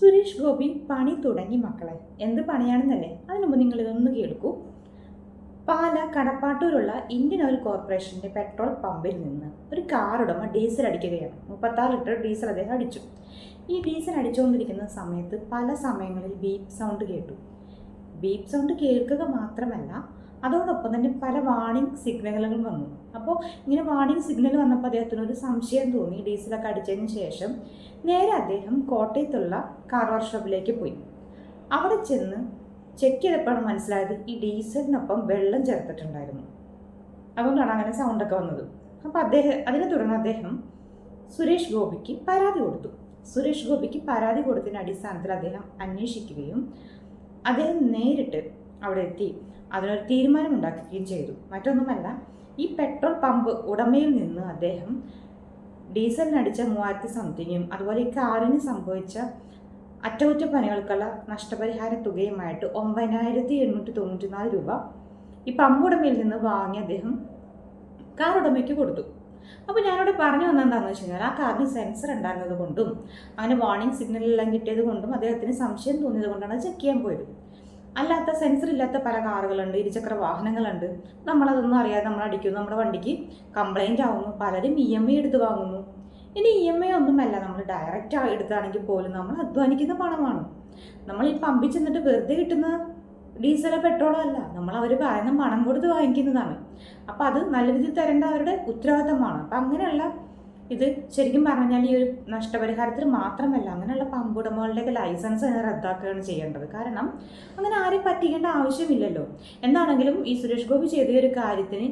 സുരേഷ് ഗോപി പണി തുടങ്ങി മക്കളെ. എന്ത് പണിയാണെന്നല്ലേ? അതിനു മുമ്പ് നിങ്ങൾ ഇതൊന്ന് കേൾക്കൂ. പാല കടപ്പാട്ടൂരുള്ള ഇന്ത്യൻ ഓയിൽ കോർപ്പറേഷന്റെ പെട്രോൾ പമ്പിൽ നിന്ന് ഒരു കാറുടമ ഡീസൽ അടിക്കുകയാണ്. മുപ്പത്താറ് ലിറ്റർ ഡീസൽ അദ്ദേഹം അടിച്ചു. ഈ ഡീസൽ അടിച്ചുകൊണ്ടിരിക്കുന്ന സമയത്ത് പല സമയങ്ങളിൽ ബീപ്പ് സൗണ്ട് കേട്ടു. ബീപ്പ് സൗണ്ട് കേൾക്കുക മാത്രമല്ല അതോടൊപ്പം തന്നെ പല വാണിംഗ് സിഗ്നലുകളും വന്നു. അപ്പോൾ ഇങ്ങനെ വാണിംഗ് സിഗ്നൽ വന്നപ്പോൾ അദ്ദേഹത്തിന് ഒരു സംശയം തോന്നി. ഡീസലൊക്കെ അടിച്ചതിന് ശേഷം നേരെ അദ്ദേഹം കോട്ടയത്തുള്ള കാർ വർക്ക്ഷോപ്പിലേക്ക് പോയി. അവിടെ ചെന്ന് ചെക്ക് ചെയ്തപ്പോഴാണ് മനസ്സിലായത് ഈ ഡീസലിനൊപ്പം വെള്ളം ചേർത്തിട്ടുണ്ടായിരുന്നു. അതുകൊണ്ടാണ് അങ്ങനെ സൗണ്ടൊക്കെ വന്നത്. അപ്പോൾ അദ്ദേഹം അതിനെ തുടർന്ന് അദ്ദേഹം സുരേഷ് ഗോപിക്ക് പരാതി കൊടുത്തു. സുരേഷ് ഗോപിക്ക് പരാതി കൊടുത്തതിന്റെ അടിസ്ഥാനത്തിൽ അദ്ദേഹം അന്വേഷിക്കുകയും അദ്ദേഹം നേരിട്ട് അവിടെ എത്തി. അതിനൊരു തീരുമാനമുണ്ടാക്കുകയും ചെയ്തു. മറ്റൊന്നുമല്ല ഈ പെട്രോൾ പമ്പ് ഉടമയിൽ നിന്ന് അദ്ദേഹം ഡീസലിനടിച്ച മൂവായിരത്തി സംതിങ്ങും അതുപോലെ ഈ കാറിന് സംഭവിച്ച അറ്റകുറ്റപ്പണികൾക്കുള്ള നഷ്ടപരിഹാര തുകയുമായിട്ട് ഒമ്പതിനായിരത്തി എണ്ണൂറ്റി തൊണ്ണൂറ്റി നാല് രൂപ ഈ പമ്പ് ഉടമയിൽ നിന്ന് വാങ്ങി അദ്ദേഹം കാർ ഉടമയ്ക്ക് കൊടുത്തു. അപ്പോൾ ഞാനിവിടെ പറഞ്ഞു വന്നതെന്താണെന്ന് വെച്ച് കഴിഞ്ഞാൽ ആ കാറിന് സെൻസർ ഉണ്ടായിരുന്നത് കൊണ്ടും അങ്ങനെ വാർണിംഗ് സിഗ്നലെല്ലാം കിട്ടിയത് കൊണ്ടും അദ്ദേഹത്തിന് സംശയം തോന്നിയത് കൊണ്ടാണ് ചെക്ക് ചെയ്യാൻ പോയത്. അല്ലാത്ത സെൻസർ ഇല്ലാത്ത പല കാറുകളുണ്ട് ഇരുചക്ര വാഹനങ്ങളുണ്ട്. നമ്മളതൊന്നും അറിയാതെ നമ്മൾ അടിക്കുന്നു. നമ്മുടെ വണ്ടിക്ക് കംപ്ലൈന്റ് ആവുന്നു. പലരും ഇ എം ഐ എടുത്ത് വാങ്ങുന്നു. ഇനി ഇ എം ഐ ഒന്നുമല്ല. നമ്മൾ ഡയറക്റ്റ് എടുത്താണെങ്കിൽ പോലും നമ്മൾ അധ്വാനിക്കുന്ന പണമാണ്. നമ്മൾ ഈ പമ്പിൽ ചെന്നിട്ട് വെറുതെ കിട്ടുന്ന ഡീസലോ പെട്രോളോ അല്ല. നമ്മൾ അവർ പറയുന്ന പണം കൊടുത്ത് വാങ്ങിക്കുന്നതാണ്. അപ്പോൾ അത് നല്ല രീതിയിൽ തരേണ്ട അവരുടെ ഉത്തരവാദിത്തമാണ്. അപ്പം അങ്ങനെയുള്ള ഇത് ശരിക്കും പറഞ്ഞാൽ ഈ ഒരു നഷ്ടപരിഹാരത്തിന് മാത്രമല്ല അങ്ങനെയുള്ള പമ്പ് ഉടമകളുടെയൊക്കെ ലൈസൻസ് തന്നെ റദ്ദാക്കുകയാണ് ചെയ്യേണ്ടത്. കാരണം അങ്ങനെ ആരെയും പറ്റിക്കേണ്ട ആവശ്യമില്ലല്ലോ. എന്താണെങ്കിലും ഈ സുരേഷ് ഗോപി ചെയ്ത ഒരു കാര്യത്തിന്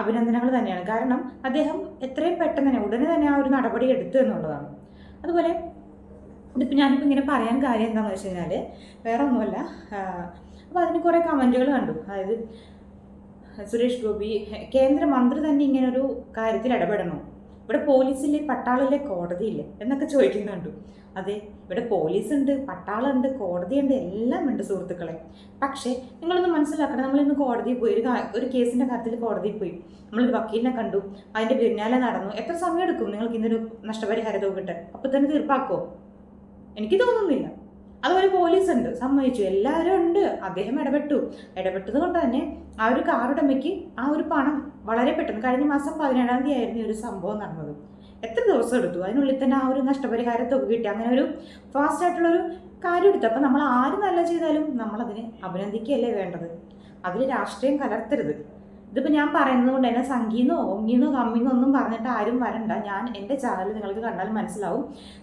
അഭിനന്ദനങ്ങൾ തന്നെയാണ്. കാരണം അദ്ദേഹം എത്രയും പെട്ടെന്ന് തന്നെ ഉടനെ തന്നെ ആ ഒരു നടപടി എടുത്തു എന്നുള്ളതാണ്. അതുപോലെ ഇതിപ്പോൾ ഞാനിപ്പോൾ ഇങ്ങനെ പറയാൻ കാര്യം എന്താണെന്ന് വെച്ച് കഴിഞ്ഞാൽ വേറെ ഒന്നുമല്ല. അപ്പോൾ അതിന് കുറേ കമന്റുകൾ കണ്ടു. അതായത് സുരേഷ് ഗോപി കേന്ദ്രമന്ത്രി തന്നെ ഇങ്ങനൊരു കാര്യത്തിൽ ഇടപെടണോ. ഇവിടെ പോലീസില്ലേ? പട്ടാളില്ലേ? കോടതിയില്ലേ? എന്നൊക്കെ ചോദിക്കുന്നുണ്ട്. അതെ ഇവിടെ പോലീസ് ഉണ്ട് പട്ടാളുണ്ട് കോടതിയുണ്ട് എല്ലാം ഉണ്ട് സുഹൃത്തുക്കളെ. പക്ഷേ നിങ്ങളൊന്ന് മനസ്സിലാക്കണം. നമ്മളിന്ന് കോടതിയിൽ പോയി ഒരു ഒരു കേസിന്റെ കാര്യത്തിൽ കോടതിയിൽ പോയി. നമ്മളൊരു വക്കീലിനെ കണ്ടു. അതിന്റെ പിന്നാലെ നടന്നു. എത്ര സമയം എടുക്കും നിങ്ങൾക്ക് ഇന്നൊരു നഷ്ടപരിഹാര തുക കിട്ടാൻ. അപ്പോൾ തന്നെ തീർപ്പാക്കോ എനിക്ക് തോന്നുന്നില്ല. അതുപോലെ പോലീസ് ഉണ്ട് സമ്മതിച്ചു. എല്ലാവരും ഉണ്ട്. അദ്ദേഹം ഇടപെട്ടു. ഇടപെട്ടത് കൊണ്ട് തന്നെ ആ ഒരു കാറുടമയ്ക്ക് ആ ഒരു പണം വളരെ പെട്ടെന്ന് കഴിഞ്ഞ മാസം പതിനേഴാം തീയതി ആയിരുന്നു ഈ ഒരു സംഭവം നടന്നത്. എത്ര ദിവസം എടുത്തു? അതിനുള്ളിൽ തന്നെ ആ ഒരു നഷ്ടപരിഹാര തുക കിട്ടി. അങ്ങനെ ഒരു ഫാസ്റ്റ് ആയിട്ടുള്ള ഒരു കാര്യം എടുത്തു. അപ്പം നമ്മൾ ആര് നല്ല ചെയ്താലും നമ്മളതിനെ അഭിനന്ദിക്കുകയല്ലേ വേണ്ടത്? അതിൽ രാഷ്ട്രീയം കലർത്തരുത്. ഇതിപ്പോൾ ഞാൻ പറയുന്നത് കൊണ്ട് തന്നെ സംഗീന്നോ ഒങ്ങിന്നോ കമ്മിന്നോ ഒന്നും പറഞ്ഞിട്ട് ആരും വരണ്ട. ഞാൻ എന്റെ ചാനൽ നിങ്ങൾക്ക് കണ്ടാൽ മനസ്സിലാവും.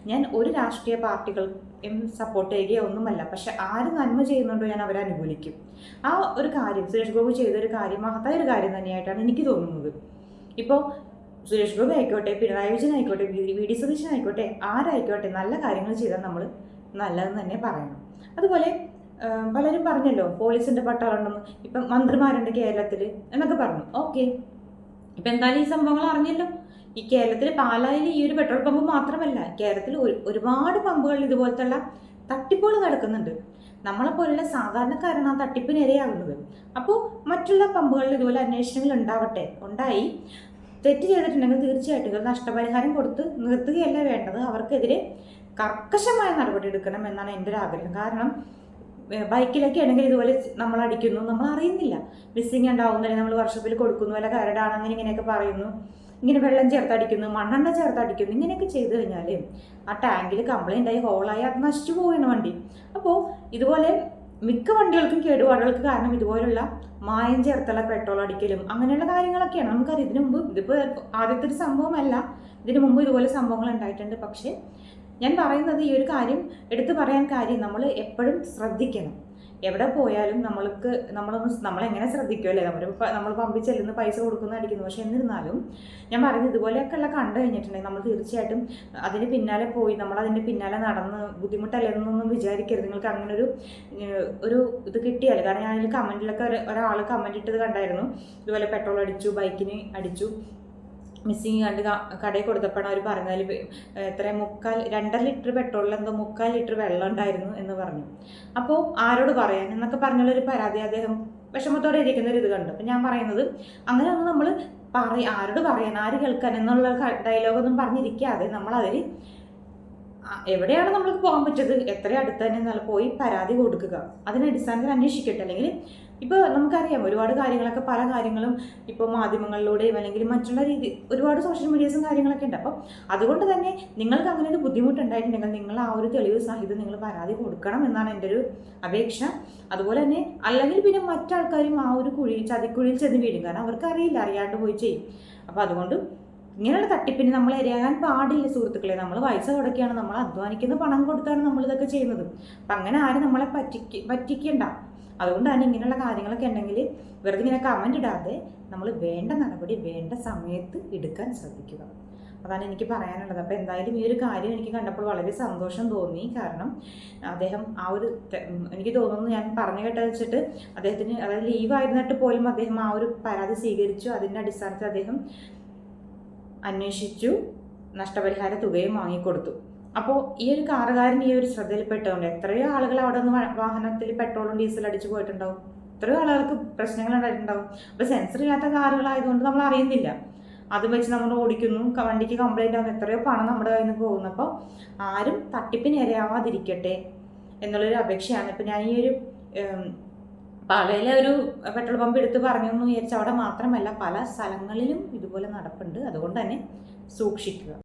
ഞാൻ ഒരു രാഷ്ട്രീയ പാർട്ടികൾക്കും സപ്പോർട്ട് ചെയ്യുകയോ ഒന്നുമല്ല. പക്ഷെ ആര് നന്മ ചെയ്യുന്നുണ്ടോ ഞാൻ അവരെ അനുകൂലിക്കും. ആ ഒരു കാര്യം സുരേഷ് ഗോപി ചെയ്തൊരു കാര്യം മഹത്തായ ഒരു കാര്യം തന്നെയായിട്ടാണ് എനിക്ക് തോന്നുന്നത്. ഇപ്പോൾ സുരേഷ് ഗോപി ആയിക്കോട്ടെ പിണറായി വിജയൻ ആയിക്കോട്ടെ വി ഡി സതീശൻ ആയിക്കോട്ടെ ആരായിക്കോട്ടെ നല്ല കാര്യങ്ങൾ ചെയ്താൽ നമ്മൾ നല്ലതെന്ന് തന്നെ പറയണം. അതുപോലെ പലരും പറഞ്ഞല്ലോ പോലീസിന്റെ പട്ടാളുണ്ടെന്ന് ഇപ്പം മന്ത്രിമാരുണ്ട് കേരളത്തിൽ എന്നൊക്കെ പറഞ്ഞു. ഓക്കെ. ഇപ്പം എന്തായാലും ഈ സംഭവങ്ങൾ അറിഞ്ഞല്ലോ. ഈ കേരളത്തിൽ പാലായിൽ ഈ ഒരു പെട്രോൾ പമ്പ് മാത്രമല്ല കേരളത്തിൽ ഒരുപാട് പമ്പുകളിൽ ഇതുപോലത്തുള്ള തട്ടിപ്പുകൾ നടക്കുന്നുണ്ട്. നമ്മളെപ്പോലുള്ള സാധാരണക്കാരാണ് ആ തട്ടിപ്പിന് ഇരയാകുന്നത് അപ്പോൾ മറ്റുള്ള പമ്പുകളിൽ ഇതുപോലെ അന്വേഷണങ്ങൾ ഉണ്ടാവട്ടെ? ഉണ്ടായി. തെറ്റ് ചെയ്തിട്ടുണ്ടെങ്കിൽ തീർച്ചയായിട്ടും നഷ്ടപരിഹാരം കൊടുത്ത് നിർത്തുകയല്ല വേണ്ടത്. അവർക്കെതിരെ കർക്കശമായ നടപടി എടുക്കണം എന്നാണ് എന്റെ ഒരു ആഗ്രഹം. കാരണം ബൈക്കിലൊക്കെ ആണെങ്കിൽ ഇതുപോലെ നമ്മൾ അടിക്കുന്നു നമ്മൾ അറിയുന്നില്ല മിസ്സിങ് ഉണ്ടാവുന്നില്ല നമ്മൾ വർഷത്തിൽ കൊടുക്കുന്നു. അല്ല കരടാണ് അങ്ങനെ ഇങ്ങനെയൊക്കെ പറയുന്നു. ഇങ്ങനെ വെള്ളം ചേർത്ത് അടിക്കുന്നു മണ്ണെണ്ണ ചേർത്ത് അടിക്കുന്നു ഇങ്ങനെയൊക്കെ ചെയ്തു കഴിഞ്ഞാൽ ആ ടാങ്കിൽ കംപ്ലൈന്റ് ആയി ഹോളായി അത് നശിച്ചു പോവുകയാണ് വണ്ടി. അപ്പോൾ ഇതുപോലെ മിക്ക വണ്ടികൾക്കും കേടുപാടുകൾക്ക് കാരണം ഇതുപോലുള്ള മായം ചേർത്തുള്ള പെട്രോൾ അടിക്കലും അങ്ങനെയുള്ള കാര്യങ്ങളൊക്കെയാണ്. നമുക്കറിയാം. ഇതിനു മുമ്പ് ഇതിപ്പോൾ ആദ്യത്തെ ഒരു സംഭവമല്ല. ഇതിനു മുമ്പ് ഇതുപോലെ സംഭവങ്ങൾ ഉണ്ടായിട്ടുണ്ട്. പക്ഷേ ഞാൻ പറയുന്നത് ഈ ഒരു കാര്യം എടുത്തു പറയാൻ കാര്യം നമ്മൾ എപ്പോഴും ശ്രദ്ധിക്കണം. എവിടെ പോയാലും നമ്മൾക്ക് നമ്മളൊന്ന് നമ്മളെങ്ങനെ ശ്രദ്ധിക്കുമല്ലേ നമ്മൾ നമ്മൾ പമ്പിൽ ചെല്ലുന്ന പൈസ കൊടുക്കുന്ന അടിക്കുന്നു. പക്ഷെ എന്നിരുന്നാലും ഞാൻ പറയുന്നത് ഇതുപോലെയൊക്കെയുള്ള കണ്ടു കഴിഞ്ഞിട്ടുണ്ടെങ്കിൽ നമ്മൾ തീർച്ചയായിട്ടും അതിന് പിന്നാലെ പോയി നമ്മൾ അതിന്റെ പിന്നാലെ നടന്ന് ബുദ്ധിമുട്ടല്ലേ എന്നൊന്നും വിചാരിക്കരുത്. നിങ്ങൾക്ക് അങ്ങനെ ഒരു ഒരു ഇത് കിട്ടിയാലും. കാരണം ഞാൻ അതിൽ കമന്റിലൊക്കെ ഒരാൾ കമന്റ് ഇട്ടത് കണ്ടായിരുന്നു. ഇതുപോലെ പെട്രോൾ അടിച്ചു ബൈക്കിന് അടിച്ചു. മിസ്സിങ് കണ്ട് കടയിൽ കൊടുത്തപ്പോഴാണ് അവർ പറഞ്ഞതിൽ എത്ര മുക്കാൽ രണ്ടര ലിറ്റർ പെട്രോളിൽ എന്തോ മുക്കാൽ ലിറ്റർ വെള്ളം ഉണ്ടായിരുന്നു എന്ന് പറഞ്ഞു. അപ്പോൾ ആരോട് പറയാൻ? എന്നൊക്കെ പറഞ്ഞുള്ളൊരു പരാതി അദ്ദേഹം വിഷമത്തോടെ ഇരിക്കുന്ന ഒരു ഇത് കണ്ടു. അപ്പം ഞാൻ പറയുന്നത് അങ്ങനെ ഒന്നും നമ്മൾ പറ ആരോട് പറയാൻ ആര് കേൾക്കാൻ എന്നുള്ള ഡയലോഗൊന്നും പറഞ്ഞിരിക്കാതെ നമ്മളതിൽ എവിടെയാണ് നമ്മൾക്ക് പോകാൻ പറ്റത് എത്ര അടുത്ത് തന്നെ നല്ല പോയി പരാതി കൊടുക്കുക. അതിന് അടിസ്ഥാനത്തിൽ അന്വേഷിക്കട്ടെ. അല്ലെങ്കിൽ ഇപ്പോൾ നമുക്കറിയാം ഒരുപാട് കാര്യങ്ങളൊക്കെ പല കാര്യങ്ങളും ഇപ്പോൾ മാധ്യമങ്ങളിലൂടെയും അല്ലെങ്കിൽ മറ്റുള്ള രീതി ഒരുപാട് സോഷ്യൽ മീഡിയസും കാര്യങ്ങളൊക്കെ ഉണ്ട്. അപ്പം അതുകൊണ്ട് തന്നെ നിങ്ങൾക്ക് അങ്ങനെ ഒരു ബുദ്ധിമുട്ടുണ്ടായിട്ടുണ്ടെങ്കിൽ നിങ്ങൾ ആ ഒരു തെളിവ് സഹിതം നിങ്ങൾ പരാതി കൊടുക്കണം എന്നാണ് എന്റെ ഒരു അപേക്ഷ. അതുപോലെ തന്നെ അല്ലെങ്കിൽ പിന്നെ മറ്റാൾക്കാരും ആ ഒരു കുഴി ചതിക്കുഴിയിൽ ചെന്ന് വീഴും. കാരണം അവർക്ക് അറിയില്ല അറിയാണ്ട് പോയി ചെയ്യും. അപ്പോൾ അതുകൊണ്ട് ഇങ്ങനെയുള്ള തട്ടിപ്പിന് നമ്മൾ ഇരയാകാൻ പാടില്ല സുഹൃത്തുക്കളെ. നമ്മൾ പൈസ കൊടുക്കുകയാണ് നമ്മൾ അധ്വാനിക്കുന്ന പണം കൊടുത്താണ് നമ്മൾ ഇതൊക്കെ ചെയ്യുന്നത്. അപ്പം അങ്ങനെ ആരും നമ്മളെ പറ്റിക്ക് പറ്റിക്കണ്ട. അതുകൊണ്ടാണ് ഇങ്ങനെയുള്ള കാര്യങ്ങളൊക്കെ ഉണ്ടെങ്കിൽ വെറുതെ ഇങ്ങനെ കമന്റ് ഇടാതെ നമ്മൾ വേണ്ട നടപടി വേണ്ട സമയത്ത് എടുക്കാൻ ശ്രദ്ധിക്കുക. അതാണ് എനിക്ക് പറയാനുള്ളത്. അപ്പോൾ എന്തായാലും ഈ ഒരു കാര്യം എനിക്ക് കണ്ടപ്പോൾ വളരെ സന്തോഷം തോന്നി. കാരണം അദ്ദേഹം ആ ഒരു എനിക്ക് തോന്നുന്നു ഞാൻ പറഞ്ഞു കേട്ടത് വെച്ചിട്ട് അദ്ദേഹത്തിന് അതായത് ലീവായിരുന്നിട്ട് പോലും അദ്ദേഹം ആ ഒരു പരാതി സ്വീകരിച്ചു. അതിന്റെ അടിസ്ഥാനത്തിൽ അദ്ദേഹം അന്വേഷിച്ചു നഷ്ടപരിഹാര തുകയും വാങ്ങിക്കൊടുത്തു. അപ്പോൾ ഈ ഒരു കാറുകാരൻ ഈ ഒരു ശ്രദ്ധയിൽപ്പെട്ടതുകൊണ്ട് എത്രയോ ആളുകൾ അവിടെ നിന്ന് വാഹനത്തിൽ പെട്രോളും ഡീസൽ അടിച്ചു പോയിട്ടുണ്ടാവും. എത്രയോ ആളുകൾക്ക് പ്രശ്നങ്ങൾ ഉണ്ടായിട്ടുണ്ടാവും. അപ്പോൾ സെൻസർ ഇല്ലാത്ത കാറുകളായതുകൊണ്ട് നമ്മൾ അറിയുന്നില്ല. അത് വെച്ച് നമ്മൾ ഓടിക്കുന്നു. വണ്ടിക്ക് കംപ്ലൈന്റ് ആവുന്നു. എത്രയോ പണം നമ്മുടെ കയ്യിൽ നിന്ന് പോകുന്നു. അപ്പോൾ ആരും തട്ടിപ്പിന് ഇരയാവാതിരിക്കട്ടെ എന്നുള്ളൊരു അപേക്ഷയാണ്. ഇപ്പം ഞാൻ ഈ ഒരു പാലയിലെ ഒരു പെട്രോൾ പമ്പ് എടുത്ത് പറഞ്ഞു എന്ന് വിചാരിച്ചാൽ അവിടെ മാത്രമല്ല പല സ്ഥലങ്ങളിലും ഇതുപോലെ നടപ്പുണ്ട്. അതുകൊണ്ട് തന്നെ സൂക്ഷിക്കുക.